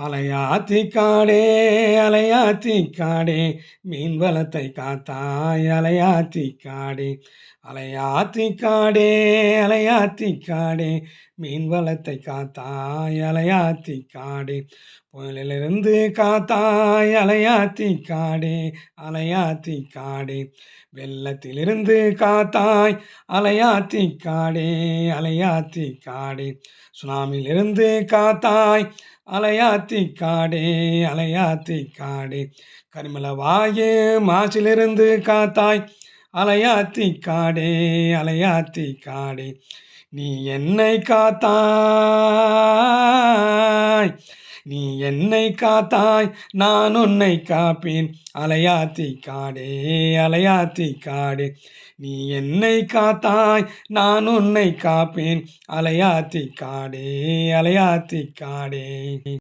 அலையாத்தி காடே அலையாத்தி காடே மீன் வளத்தை காத்தாய் அலையாத்தி காடே. அலையாத்தி காடே அலையாத்தி காடே மீன் வளத்தை காத்தாய் அலையாத்தி காடே. புயலிலிருந்து காத்தாய் அலையாத்தி காடே அலையாத்தி காடே. வெள்ளத்திலிருந்து காத்தாய் அலையாத்தி காடே அலையாத்தி காடே. சுனாமியிலிருந்து காத்தாய் அலையாத்தி காடே அலையாத்தி காடே. கரிமல வாயு மாசிலிருந்து காத்தாய். அலையாத்தி காடே அலையாத்தி காடே. நீ என்னை காத்தாய் நீ என்னை காத்தாய் நான் உன்னை காப்பேன். அலையாத்தி காடே அலையாத்தி காடே. நீ என்னை காத்தாய் நான் உன்னை காப்பேன். அலையாத்தி காடே அலையாத்தி காடே.